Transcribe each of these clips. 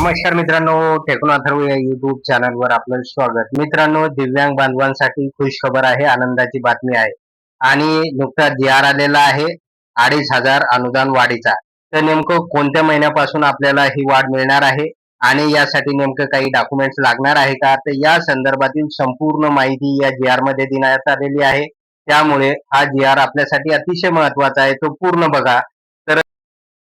नमस्कार मित्रांनो टेक्नो अथर्व या युट्यूब चॅनलवर आपलं स्वागत. मित्रांनो दिव्यांग बांधवांसाठी खुश खबर आहे आनंदाची बातमी आहे. आणि नुकताच जी आर आलेला आहे अडीच हजार अनुदान वाढीचा. तर नेमकं कोणत्या महिन्यापासून आपल्याला ही वाढ मिळणार आहे? आणि यासाठी नेमकं काही डॉक्युमेंट्स लागणार आहे का? तर या संदर्भातील संपूर्ण माहिती या जी आरमध्ये देण्यात आलेली आहे. त्यामुळे हा जी आर आपल्यासाठी अतिशय महत्त्वाचा आहे. तो पूर्ण बघा.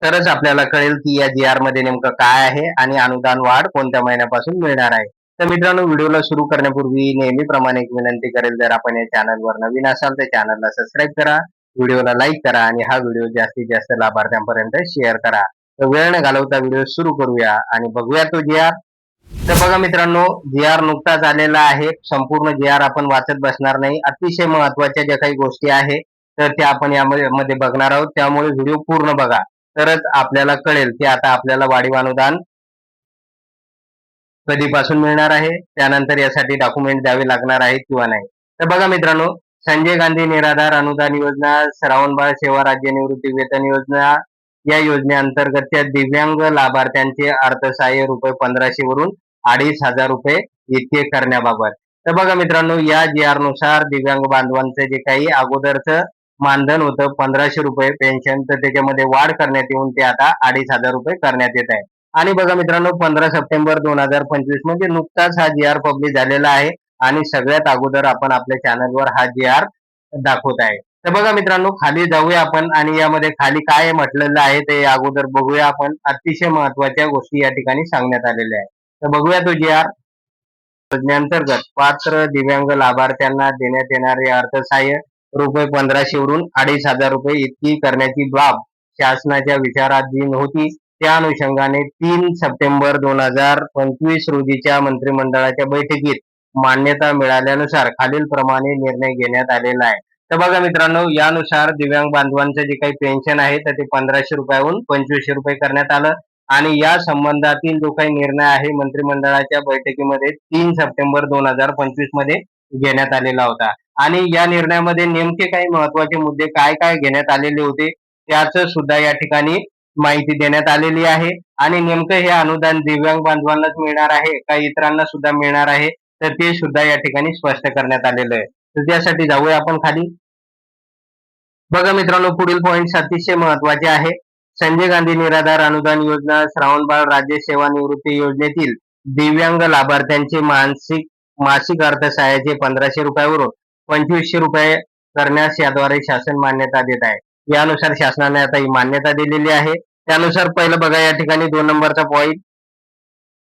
तरच आपल्याला कळेल की या जी आरमध्ये नेमकं काय आहे आणि अनुदान वाढ कोणत्या महिन्यापासून मिळणार आहे. तर मित्रांनो व्हिडिओला सुरू करण्यापूर्वी नेहमीप्रमाणे एक विनंती करेल जर आपण या चॅनलवर नवीन असाल तर चॅनलला सबस्क्राईब करा व्हिडिओला लाईक करा आणि हा व्हिडिओ जास्तीत जास्त लाभार्थ्यांपर्यंत शेअर करा. तर वेळ न घालवता व्हिडिओ सुरू करूया आणि बघूया तो जी आर तर बघा मित्रांनो जी आर नुकताच आलेला आहे. संपूर्ण जी आर आपण वाचत बसणार नाही. अतिशय महत्त्वाच्या ज्या काही गोष्टी आहे तर त्या आपण यामध्ये बघणार आहोत. त्यामुळे व्हिडिओ पूर्ण बघा. तरच आपल्याला कळेल की आता आपल्याला वाढीव अनुदान कधीपासून मिळणार आहे? त्यानंतर यासाठी डॉक्युमेंट द्यावे लागणार आहे किंवा नाही? तर बघा मित्रांनो संजय गांधी निराधार अनुदान योजना श्रावणबाळ सेवा राज्य निवृत्ती वेतन योजना या योजनेअंतर्गतच्या दिव्यांग लाभार्थ्यांचे अर्थसहाय्य रुपये पंधराशे वरून अडीच हजार रुपये इतके करण्याबाबत. तर बघा मित्रांनो या जी आरनुसार दिव्यांग बांधवांचं जे काही अगोदरचं मानधन होतं पंधराशे रुपये पेन्शन तर त्याच्यामध्ये वाढ करण्यात येऊन ते आता अडीच हजार रुपये करण्यात येत आहे. आणि बघा मित्रांनो पंधरा सप्टेंबर दोन हजार पंचवीस म्हणजे नुकताच हा जी आर पब्लिश झालेला आहे आणि सगळ्यात अगोदर आपण आपल्या चॅनलवर हा जी आर दाखवत आहे. तर बघा मित्रांनो खाली जाऊया आपण आणि यामध्ये खाली काय म्हटलेलं आहे ते अगोदर बघूया आपण. अतिशय महत्त्वाच्या गोष्टी या ठिकाणी सांगण्यात आलेल्या आहेत. तर बघूया तो जी आर योजनेअंतर्गत पात्र दिव्यांग लाभार्थ्यांना देण्यात येणारे अर्थसहाय्य रुपये पंधराशेवरून अडीच हजार रुपये इतकी करण्याची बाब शासनाच्या विचाराधीन होती त्या अनुषंगाने तीन सप्टेंबर दोन हजार पंचवीस रोजीच्या मंत्रिमंडळाच्या बैठकीत मान्यता मिळाल्यानुसार खालील प्रमाणे निर्णय घेण्यात आलेला आहे. तर बघा मित्रांनो यानुसार दिव्यांग बांधवांचं जे काही पेन्शन आहे तर ते पंधराशे रुपयाहून पंचवीसशे रुपये करण्यात आलं. आणि या संबंधातील जो काही निर्णय आहे मंत्रिमंडळाच्या बैठकीमध्ये तीन सप्टेंबर दोन हजार पंचवीसमध्ये घेण्यात आलेला होता. आणि या निर्णयामध्ये नेमके काही महत्त्वाचे मुद्दे काय काय घेण्यात आलेले होते त्याच सुद्धा या ठिकाणी माहिती देण्यात आलेली आहे. आणि नेमकं हे अनुदान दिव्यांग बांधवांनाच मिळणार आहे का इतरांना सुद्धा मिळणार आहे? तर ते सुद्धा या ठिकाणी स्पष्ट करण्यात आलेलं आहे. तर त्यासाठी जाऊया आपण खाली. बघा मित्रांनो पुढील पॉईंट अतिशय महत्त्वाचे आहे. संजय गांधी निराधार अनुदान योजना श्रावणबाळ राज्य सेवा निवृत्ती योजनेतील दिव्यांग लाभार्थ्यांचे मानसिक मासिक अर्थसहाय्याचे पंधराशे रुपयावरून पंचवीसशे रुपये करण्यास याद्वारे शासन मान्यता देत आहे. यानुसार शासनाने आता ही मान्यता दिलेली आहे. त्यानुसार पहिलं बघा या ठिकाणी दोन नंबरचा पॉईंट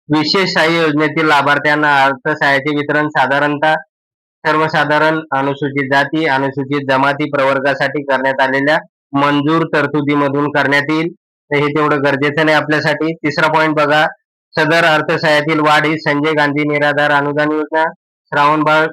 विशेष सहाय्य योजनेतील लाभार्थ्यांना अर्थसहाय्याचे वितरण साधारणतः सर्वसाधारण अनुसूचित जाती अनुसूचित जमाती प्रवर्गासाठी करण्यात आलेल्या मंजूर तरतुदीमधून करण्यात येईल. हे तेवढं गरजेचं नाही आपल्यासाठी. तिसरा पॉईंट बघा सदर अर्थसहाय्यातील वाढ ही संजय गांधी निराधार अनुदान योजना श्रावणबाळ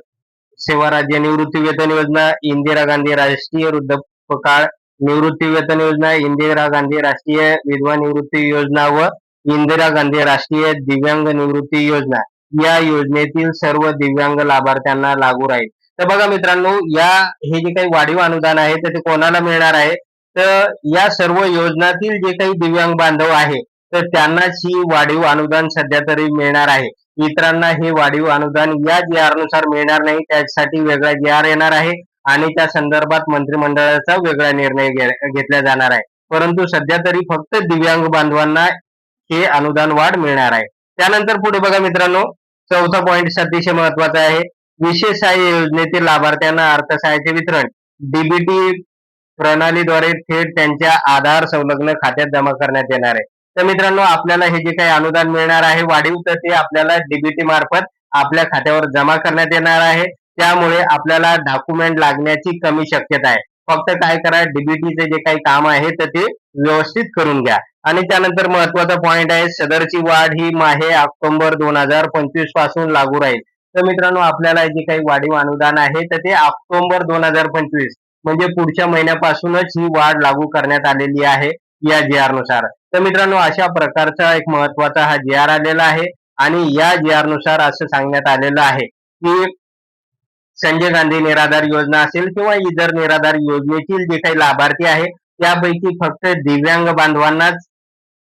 सेवा राज्य निवृत्ती वेतन योजना इंदिरा गांधी राष्ट्रीय वृद्धपकाळ निवृत्ती वेतन योजना इंदिरा गांधी राष्ट्रीय विधवा निवृत्ती योजना व इंदिरा गांधी राष्ट्रीय दिव्यांग निवृत्ती योजना. या योजनेतील सर्व दिव्यांग लाभार्थ्यांना लागू राहील. तर बघा मित्रांनो या हे जे काही वाढीव अनुदान आहे तर ते कोणाला मिळणार आहे? तर या सर्व योजनातील जे काही दिव्यांग बांधव आहे तर त्यांनाच ही वाढीव अनुदान सध्या तरी मिळणार आहे. इतरांना हे वाढीव अनुदान या जी आरनुसार मिळणार नाही त्यासाठी वेगळा जी आर येणार आहे आणि त्या संदर्भात मंत्रिमंडळाचा वेगळा निर्णय घेतला जाणार आहे. परंतु सध्या तरी फक्त दिव्यांग बांधवांना हे अनुदान वाढ मिळणार आहे. त्यानंतर पुढे बघा मित्रांनो चौथा पॉईंट अतिशय महत्त्वाचा आहे. विशेष सहाय्य योजनेतील लाभार्थ्यांना अर्थसहाय्याचे वितरण. डीबीटी प्रणालीद्वारे थेट त्यांच्या आधार संलग्न खात्यात जमा करण्यात येणार आहे. तर मित्रांनो आपल्याला हे जे काही अनुदान मिळणार आहे वाढीव तर ते आपल्याला डीबीटी मार्फत आपल्या खात्यावर जमा करण्यात येणार आहे. त्यामुळे आपल्याला डॉक्युमेंट लागण्याची कमी शक्यता आहे. फक्त काय करा डीबीटीचे जे काही काम आहे तर ते व्यवस्थित करून घ्या. आणि त्यानंतर महत्त्वाचा पॉइंट आहे सदरची वाढ ही माहे ऑक्टोबर दोन हजार पंचवीसपासून लागू राहील. तर मित्रांनो आपल्याला जे काही वाढीव अनुदान आहे तर ते ऑक्टोबर दोन हजार पंचवीस म्हणजे पुढच्या महिन्यापासूनच ही वाढ लागू करण्यात आलेली आहे या जी आरनुसार. तर मित्रांनो अशा प्रकारचा एक महत्त्वाचा हा जी आर आलेला आहे आणि या जी आरनुसार असं सांगण्यात आलेलं आहे की संजय गांधी निराधार योजना असेल किंवा इतर निराधार योजनेतील जे काही लाभार्थी आहे त्यापैकी फक्त दिव्यांग बांधवांनाच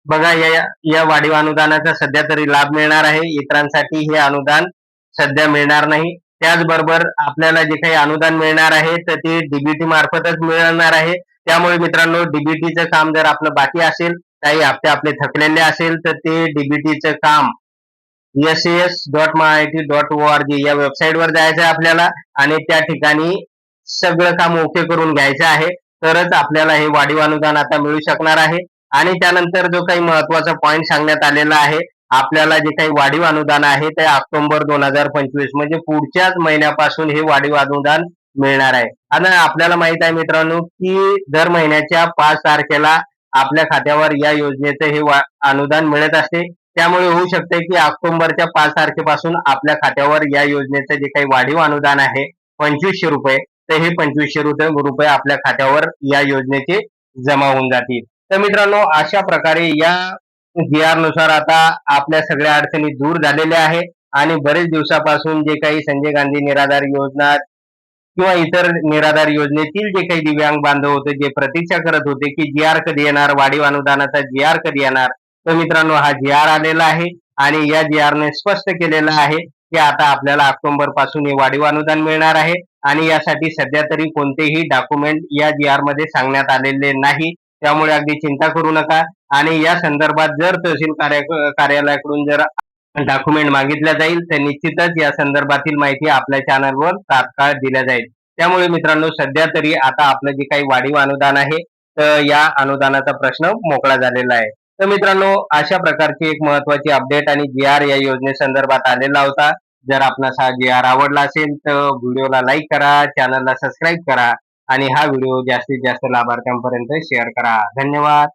बघा या या वाढीव अनुदानाचा सध्या तरी लाभ मिळणार आहे. इतरांसाठी हे अनुदान सध्या मिळणार नाही. त्याचबरोबर आपल्याला जे काही अनुदान मिळणार आहे तर ते डीबीटी मार्फतच मिळणार आहे. त्यामुळे मित्रांनो डीबीटीचं काम जर आपलं बाकी असेल काही हप्ते आपले थकलेले असेल तर ते डीबीटीचं काम S S dot T dot O R G या वेबसाईटवर जायचं आहे आपल्याला आणि त्या ठिकाणी सगळं काम ओके करून घ्यायचं आहे. तरच आपल्याला हे वाढीव अनुदान आता मिळू शकणार आहे. आणि त्यानंतर जो काही महत्त्वाचा पॉईंट सांगण्यात आलेला आहे आपल्याला जे काही वाढीव अनुदान आहे ते ऑक्टोबर दोन हजार पंचवीस म्हणजे पुढच्याच महिन्यापासून हे वाढीव अनुदान मिळणार आहे. आणि आपल्याला माहीत आहे मित्रांनो की दर महिन्याच्या पाच तारखेला आपल्या खात्यावर या योजनेचं हे अनुदान मिळत असते. त्यामुळे होऊ शकते की ऑक्टोबरच्या पाच तारखेपासून आपल्या खात्यावर या योजनेचं जे काही वाढीव अनुदान आहे पंचवीसशे रुपये तर हे पंचवीसशे रुपये रुपये आपल्या खात्यावर या योजनेचे जमा होऊन जातील. तर मित्रांनो अशा प्रकारे या जी आरनुसार आता आपल्या सगळ्या अडचणी दूर झालेल्या आहे आणि बरेच दिवसापासून जे काही संजय गांधी निराधार योजना किंवा इतर निराधार योजनेतील जे काही दिव्यांग बांधव होते जे प्रतीक्षा करत होते की जी आर कधी येणार वाढीव अनुदानाचा जी आर कधी येणार तर मित्रांनो हा जी आर आलेला आहे आणि या जी आर ने स्पष्ट केलेलं आहे की आता आपल्याला ऑक्टोबरपासून हे वाढीव अनुदान मिळणार आहे आणि यासाठी सध्या तरी कोणतेही डॉक्युमेंट या जी आरमध्ये सांगण्यात आलेले नाही. त्यामुळे अगदी चिंता करू नका आणि या संदर्भात जर तहसील कार्य कार्यालयाकडून जर डॉक्युमेंट मागितल्या जाईल तर निश्चितच या संदर्भातील माहिती आपल्या चॅनलवर तात्काळ दिल्या जाईल. त्यामुळे मित्रांनो सध्या तरी आता आपलं जे काही वाढीव अनुदान आहे तर या अनुदानाचा प्रश्न मोकळा झालेला आहे. तर मित्रांनो अशा प्रकारची एक महत्वाची अपडेट आणि जी आर या योजनेसंदर्भात आलेला होता. जर आपणास हा जी आर आवडला असेल तर व्हिडिओला लाईक करा चॅनलला सबस्क्राईब करा आणि हा व्हिडिओ जास्तीत जास्त लाभार्थ्यांपर्यंत शेअर करा. धन्यवाद.